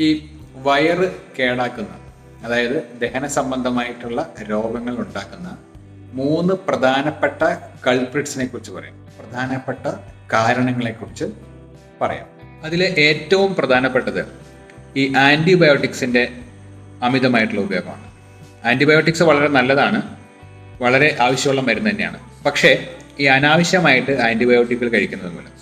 ഈ വയറ് കേടാക്കുന്ന അതായത് ദഹന സംബന്ധമായിട്ടുള്ള രോഗങ്ങൾ ഉണ്ടാക്കുന്ന മൂന്ന് പ്രധാനപ്പെട്ട കൾപ്രിറ്റ്സിനെ കുറിച്ച് പറയാം. പ്രധാനപ്പെട്ട കാരണങ്ങളെ കുറിച്ച് പറയാം. അതിലെ ഏറ്റവും പ്രധാനപ്പെട്ടത് ഈ ആന്റിബയോട്ടിക്സിന്റെ അമിതമായിട്ടുള്ള ഉപയോഗമാണ്. ആന്റിബയോട്ടിക്സ് വളരെ നല്ലതാണ് വളരെ ആവശ്യമുള്ള മരുന്ന് തന്നെയാണ്. പക്ഷേ ഈ അനാവശ്യമായിട്ട് ആന്റിബയോട്ടിക്കുകൾ കഴിക്കുന്നത് മൂലം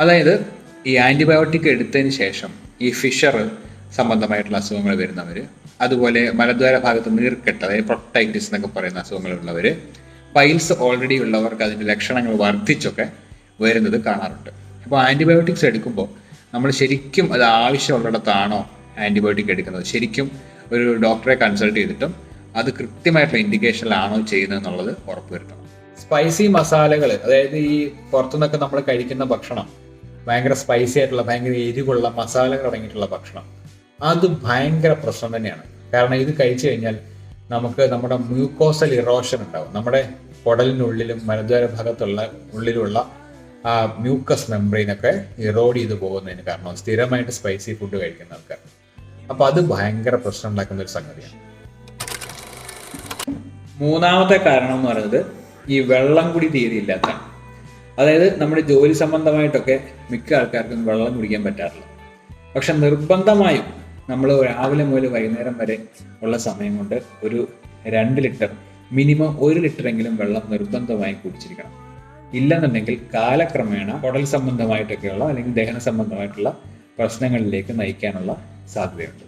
അതായത് ഈ ആന്റിബയോട്ടിക് എടുത്തതിന് ശേഷം ഈ ഫിഷർ സംബന്ധമായിട്ടുള്ള അസുഖങ്ങൾ വരുന്നവർ അതുപോലെ മലദ്വാര ഭാഗത്ത് നീർക്കെട്ട് അതായത് പ്രൊട്ടൈറ്റിസ് എന്നൊക്കെ പറയുന്ന അസുഖങ്ങളുള്ളവർ പൈൽസ് ഓൾറെഡി ഉള്ളവർക്ക് അതിന്റെ ലക്ഷണങ്ങൾ വർദ്ധിച്ചൊക്കെ വരുന്നത് കാണാറുണ്ട്. അപ്പോൾ ആന്റിബയോട്ടിക്സ് എടുക്കുമ്പോൾ നമ്മൾ ശരിക്കും അത് ആവശ്യമുള്ളിടത്താണോ ആന്റിബയോട്ടിക് എടുക്കുന്നത്? ശരിക്കും ഒരു ഡോക്ടറെ കൺസൾട്ട് ചെയ്തിട്ടും അത് കൃത്യമായിട്ടുള്ള ഇൻഡിക്കേഷനിലാണോ ചെയ്യുന്നത് എന്നുള്ളത് ഉറപ്പുവരുത്തണം. സ്പൈസി മസാലകൾ അതായത് ഈ പുറത്തുനിന്നൊക്കെ നമ്മൾ കഴിക്കുന്ന ഭക്ഷണം ഭയങ്കര സ്പൈസി ആയിട്ടുള്ള ഭയങ്കര എരിവുള്ള മസാലകൾ അടങ്ങിയിട്ടുള്ള ഭക്ഷണം അത് ഭയങ്കര പ്രശ്നം തന്നെയാണ്. കാരണം ഇത് കഴിച്ചു കഴിഞ്ഞാൽ നമുക്ക് നമ്മുടെ മ്യൂക്കോസൽ ഇറോഷൻ ഉണ്ടാവും. നമ്മുടെ കുടലിനുള്ളിലും മലദ്വാര ഭാഗത്തുള്ള ഉള്ളിലുള്ള ആ മ്യൂക്കസ് മെമ്പറീനൊക്കെ ഇറോഡ് ചെയ്ത് പോകുന്നതിന് കാരണം സ്ഥിരമായിട്ട് സ്പൈസി ഫുഡ് കഴിക്കുന്ന ആൾക്കാർ അപ്പൊ അത് ഭയങ്കര പ്രശ്നം ഉണ്ടാക്കുന്ന ഒരു സംഗതിയാണ്. മൂന്നാമത്തെ കാരണം എന്ന് പറയുന്നത് ഈ വെള്ളം കുടി തീരെ ഇല്ലാത്ത അതായത് നമ്മുടെ ജോലി സംബന്ധമായിട്ടൊക്കെ മിക്ക ആൾക്കാർക്കും വെള്ളം കുടിക്കാൻ പറ്റാറില്ല. പക്ഷെ നിർബന്ധമായും നമ്മൾ രാവിലെ മുതൽ വൈകുന്നേരം വരെ ഉള്ള സമയം കൊണ്ട് ഒരു രണ്ട് ലിറ്റർ മിനിമം ഒരു ലിറ്ററെങ്കിലും വെള്ളം നിർബന്ധമായി കുടിച്ചിരിക്കണം. ഇല്ലെന്നുണ്ടെങ്കിൽ കാലക്രമേണ കുടൽ സംബന്ധമായിട്ടൊക്കെയുള്ള അല്ലെങ്കിൽ ദഹന സംബന്ധമായിട്ടുള്ള പ്രശ്നങ്ങളിലേക്ക് നയിക്കാനുള്ള സാധ്യതയുണ്ട്.